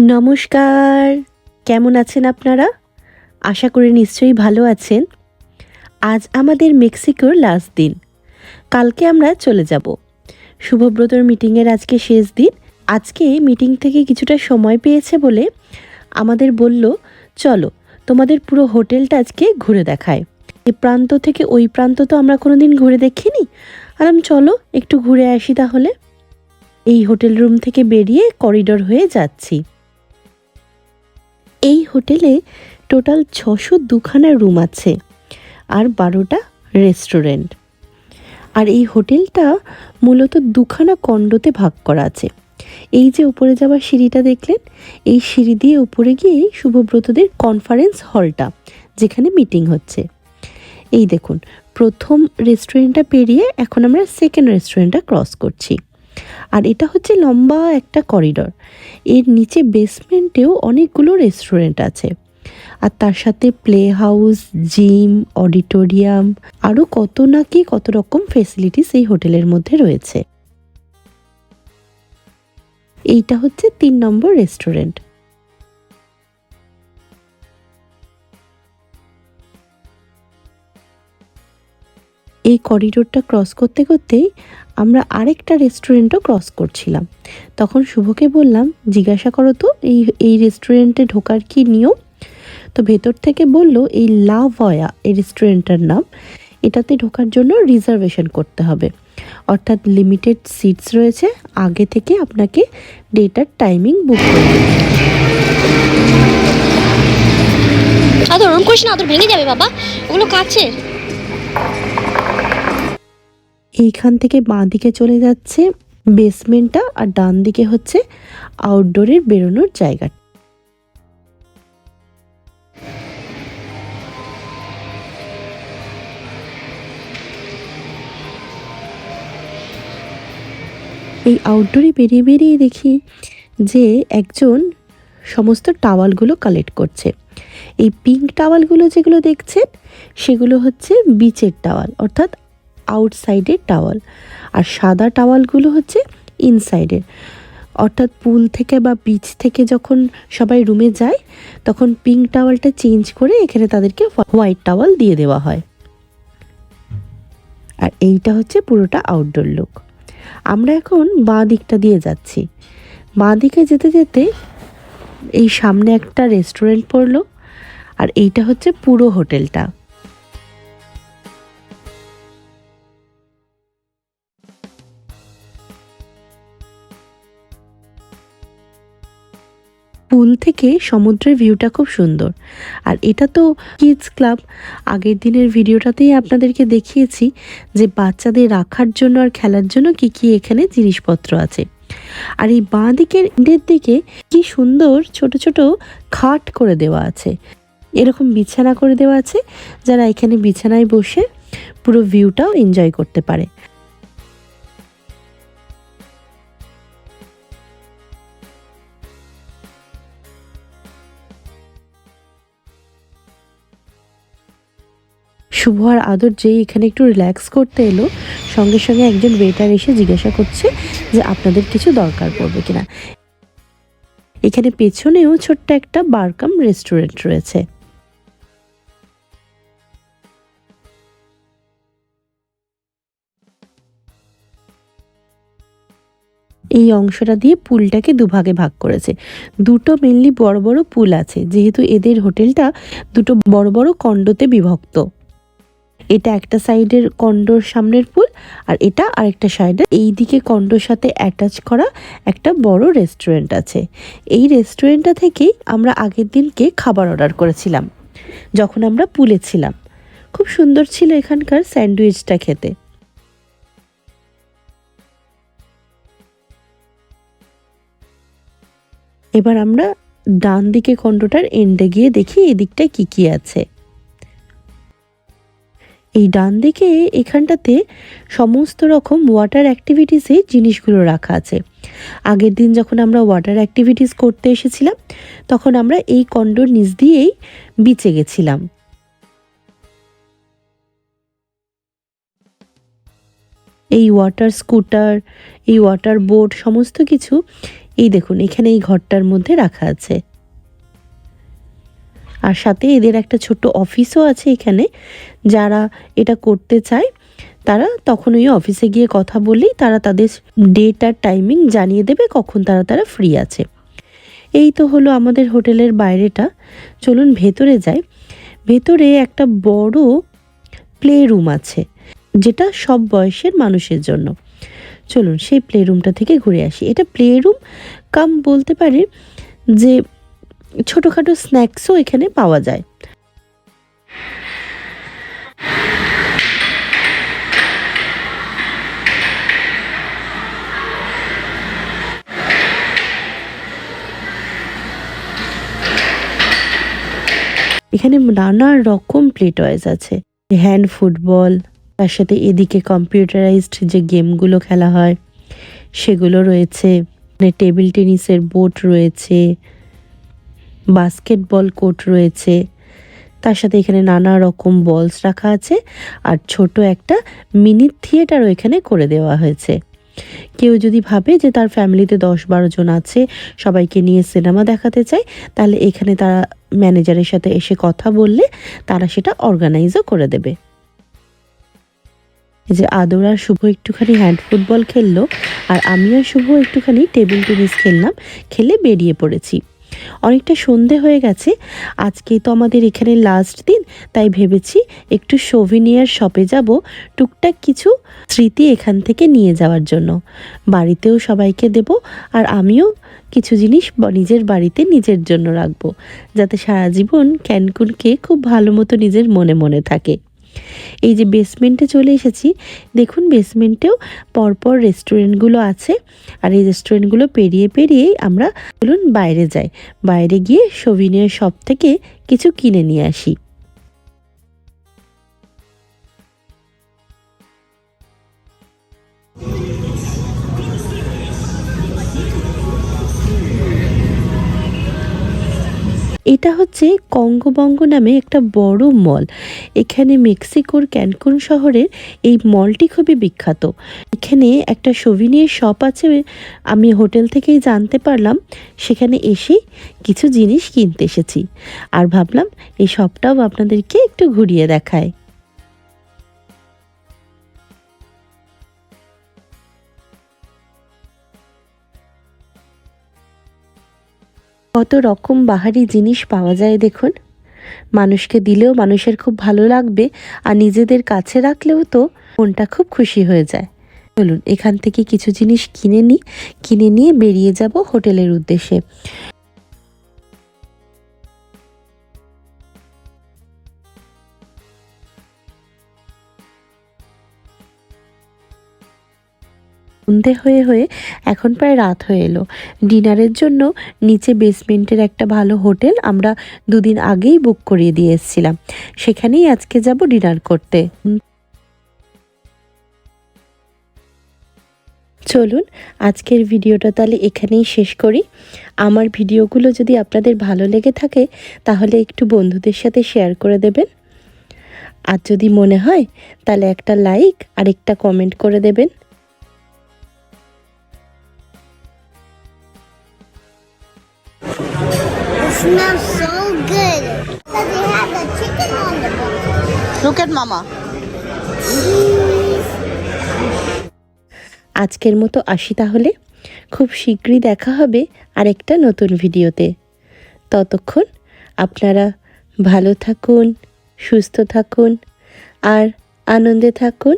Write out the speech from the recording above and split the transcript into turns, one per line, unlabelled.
নমস্কার। কেমন আছেন আপনারা? আশা করি নিশ্চয়ই ভালো আছেন। আজ আমাদের মেক্সিকোর লাস্ট দিন। কালকে আমরা চলে যাব। শুভব্রতর মিটিংয়ের আজকে শেষ দিন। আজকে মিটিং থেকে কিছুটা সময় পেয়েছে বলে আমাদের বলল, চলো, তোমাদের পুরো হোটেলটা আজকে ঘুরে দেখায়। এ প্রান্ত থেকে ওই প্রান্ত তো আমরা কোনো দিন ঘুরে দেখিনি। আরাম চলো, একটু ঘুরে আসি তাহলে। এই হোটেল রুম থেকে বেরিয়ে করিডোর হয়ে যাচ্ছি। এই হোটেলে টোটাল ছশো দুখানা রুম আছে আর বারোটা রেস্টুরেন্ট। আর এই হোটেলটা মূলত দুখানা কন্ডোতে ভাগ করা আছে। এই যে উপরে যাওয়ার সিঁড়িটা দেখলেন, এই সিঁড়ি দিয়ে উপরে গিয়ে শুভব্রতদের কনফারেন্স হলটা যেখানে মিটিং হচ্ছে। এই দেখুন, প্রথম রেস্টুরেন্টটা পেরিয়ে এখন আমরা সেকেন্ড রেস্টুরেন্টটা ক্রস করছি। আর এটা হচ্ছে লম্বা একটা করিডর। এর নিচে বেসমেন্টেও অনেকগুলো রেস্টুরেন্ট আছে। আর তার সাথে প্লে হাউস জিম, অডিটোরিয়াম আরও কত না কি কত রকম ফেসিলিটিস এই হোটেলের মধ্যে রয়েছে। এইটা হচ্ছে তিন নম্বর রেস্টুরেন্ট। এই করিডোরটা ক্রস করতে করতেই আমরা আরেকটা রেস্টুরেন্টও ক্রস করছিলাম। তখন শুভকে বললাম, জিজ্ঞাসা করো তো, এই এই রেস্টুরেন্টে ঢোকার কি নিয়ম? তো ভেতর থেকে বলল, এই লা ভয়া, এই রেস্টুরেন্টটার নাম। এটাতে ঢোকার জন্য রিজার্ভেশন করতে হবে। অর্থাৎ লিমিটেড সিটস রয়েছে। আগে থেকে আপনাকে ডেটার টাইমিং বুক করে দিতে হবে।
আদর, ওরম করিস না, আদর ভেঙে যাবে বাবা। ওগুলো কাছের
এইখান থেকে বাঁ দিকে চলে যাচ্ছে বেসমেন্টটা আর ডান দিকে হচ্ছে আউটডোরের বেরোনোর জায়গা। এই আউটডোরে বেরিয়ে বেরিয়ে দেখি যে একজন সমস্ত টাওয়ালগুলো কালেক্ট করছে। এই পিঙ্ক টাওয়ালগুলো যেগুলো দেখছেন সেগুলো হচ্ছে বিচের টাওয়াল, অর্থাৎ আউটসাইডের টাওয়াল আর সাদা টাওয়ালগুলো হচ্ছে ইনসাইডের অর্থাৎ পুল থেকে বা বিচ থেকে যখন সবাই রুমে যায়, তখন পিঙ্ক টাওয়ালটা চেঞ্জ করে এখানে তাদেরকে হোয়াইট টাওয়াল দিয়ে দেওয়া হয়। আর এইটা হচ্ছে পুরোটা আউটডোর লুক আমরা এখন বাঁ দিকটা দিয়ে যাচ্ছি। বাঁ দিকে যেতে যেতে এই সামনে একটা রেস্টুরেন্ট পড়ল, আর এইটা হচ্ছে পুরো হোটেলটা পুল থেকে সমুদ্রের ভিউটা খুব সুন্দর। আর এটা তো কিডস ক্লাব আগের দিনের ভিডিওটাতেই আপনাদেরকে দেখিয়েছি যে বাচ্চাদের রাখার জন্য আর খেলার জন্য কি কি এখানে জিনিসপত্র আছে। আর এই বাঁ দিকের এন্ডের দিকে কি সুন্দর ছোট ছোট খাট করে দেওয়া আছে। এরকম বিছানা করে দেওয়া আছে, যারা এখানে বিছানায় বসে পুরো ভিউটাও এনজয় করতে পারে। শুভ আর আদর যেই এখানে একটু রিল্যাক্স করতে এলো, সঙ্গে সঙ্গে একজন ওয়েটার এসে জিজ্ঞাসা করছে যে আপনাদের কিছু দরকার পড়বে কিনা। এখানে পেছনেও ছোট্ট একটা বারকাম রেস্টুরেন্ট রয়েছে। এই অংশটা দিয়ে পুলটাকে দুভাগে ভাগ করেছে। দুটো মেনলি বড় বড় পুল আছে, যেহেতু এদের হোটেলটা দুটো বড় বড় কন্ডোতে বিভক্ত। এটা একটা সাইডের কন্ডোর সামনের পুল, আর এটা আরেকটা সাইডে এই দিকে কন্ডোর সাথে অ্যাটাচ করা একটা বড় রেস্টুরেন্ট আছে। এই রেস্টুরেন্টটা থেকেই আমরা আগের দিনকে খাবার অর্ডার করেছিলাম, যখন আমরা পুলে ছিলাম। খুব সুন্দর ছিল এখানকার স্যান্ডউইচটা খেতে। এবার আমরা ডান দিকে কন্ডোটার এন্ডে গিয়ে দেখি এদিকটায় কি কি আছে। এই ডান দিকে এখানটাতে সমস্ত রকম ওয়াটার অ্যাক্টিভিটিসে জিনিসগুলো রাখা আছে। আগের দিন যখন আমরা ওয়াটার অ্যাক্টিভিটিস করতে এসেছিলাম, তখন আমরা এই কন্ডোর নিচ দিয়েই বিচে গেছিলাম। এই ওয়াটার স্কুটার এই ওয়াটার বোট সমস্ত কিছু এই দেখুন, এখানে এই ঘরটার মধ্যে রাখা আছে। আর সাথে এদের একটা ছোট্ট অফিসও আছে এখানে। যারা এটা করতে চায়, তারা তখন ওই অফিসে গিয়ে কথা বললেই তারা তাদের ডেট আর টাইমিং জানিয়ে দেবে কখন তারা তারা ফ্রি আছে। এই তো হলো আমাদের হোটেলের বাইরেটা। চলুন ভেতরে যাই। ভেতরে একটা বড় প্লে রুম আছে, যেটা সব বয়সের মানুষের জন্য। চলুন সেই প্লে রুমটা থেকে ঘুরে আসি। এটা প্লে রুম কাম বলতে পারে যে ছোটোখাটো স্ন্যাক্সও এখানে পাওয়া যায়। এখানে নানা রকম প্লে টয়েস আছে। হ্যান্ড ফুটবল তার সাথে এদিকে কম্পিউটারাইজড যে গেমগুলো খেলা হয়, সেগুলো রয়েছে। টেবিল টেনিসের বোর্ড রয়েছে। বাস্কেটবল কোর্ট রয়েছে। তার সাথে এখানে নানা রকম বলস রাখা আছে আর ছোট একটা মিনি থিয়েটারও এখানে করে দেওয়া হয়েছে। কেউ যদি ভাবে যে তার ফ্যামিলিতে দশ বারো জন আছে, সবাইকে নিয়ে সিনেমা দেখাতে চায়, তাহলে এখানে তারা ম্যানেজারের সাথে এসে কথা বললে তারা সেটা অর্গানাইজও করে দেবে। যে আদর আর শুভ একটুখানি হ্যান্ড ফুটবল খেললো, আর আমি আর শুভ একটুখানি টেবিল টেনিস খেললাম, খেলে বেরিয়ে পড়েছি। অনেকটা সন্ধে হয়ে গেছে। আজকে তো আমাদের এখানে লাস্ট দিন, তাই ভেবেছি একটু সোভিনিয়ার শপে যাব টুকটাক কিছু স্মৃতি এখান থেকে নিয়ে যাওয়ার জন্য। বাড়িতেও সবাইকে দেব আর আমিও কিছু জিনিস নিজের বাড়িতে নিজের জন্য রাখব। যাতে সারা জীবন ক্যানকুনকে খুব ভালো মতো নিজের মনে মনে থাকে। এই যে বেসমেন্টে চলে এসেছি, দেখুন বেসমেন্টেও পরপর রেস্টুরেন্টগুলো আছে, আর এই রেস্টুরেন্টগুলো পেরিয়ে পেরিয়েই আমরা বলুন বাইরে যাই। বাইরে গিয়ে সোভিনিয়ার শপ থেকে কিছু কিনে নিয়ে আসি। এটা হচ্ছে কঙ্গবঙ্গ নামে একটা বড় মল। এখানে মেক্সিকোর ক্যানকুন শহরের এই মলটি খুবই বিখ্যাত। এখানে একটা সোভিনিয়ার শপ আছে, আমি হোটেল থেকেই জানতে পারলাম। সেখানে এসে কিছু জিনিস কিনতে এসেছি। আর ভাবলাম এই শপটাও আপনাদেরকে একটু ঘুরিয়ে দেখায়। কত রকম বাহারি জিনিস পাওয়া যায় দেখুন। মানুষকে দিলেও মানুষের খুব ভালো লাগবে, আর নিজেদের কাছে রাখলেও তো মনটা খুব খুশি হয়ে যায়। চলুন, এখান থেকে কিছু জিনিস কিনে নিই। কিনে নিয়ে বেরিয়ে যাব হোটেলের উদ্দেশ্যে। সন্ধে হয়ে হয়ে এখন প্রায় রাত হয়ে এলো। ডিনারের জন্য নিচে বেসমেন্টের একটা ভালো হোটেল আমরা দুদিন আগেই বুক করিয়ে দিয়ে এসেছিলাম। সেখানেই আজকে যাব ডিনার করতে। চলুন, আজকের ভিডিওটা তাহলে এখানেই শেষ করি। আমার ভিডিওগুলো যদি আপনাদের ভালো লেগে থাকে, তাহলে একটু বন্ধুদের সাথে শেয়ার করে দেবেন। আর যদি মনে হয়, তাহলে একটা লাইক আর একটা কমেন্ট করে দেবেন।
Smells so good. Because they have the chicken on the bone.
Look at mama.
আজকের মতো আসি তাহলে খুব শীঘ্রই দেখা হবে আরেকটা নতুন ভিডিওতে ততক্ষণ আপনারা ভালো থাকুন সুস্থ থাকুন আর আনন্দে থাকুন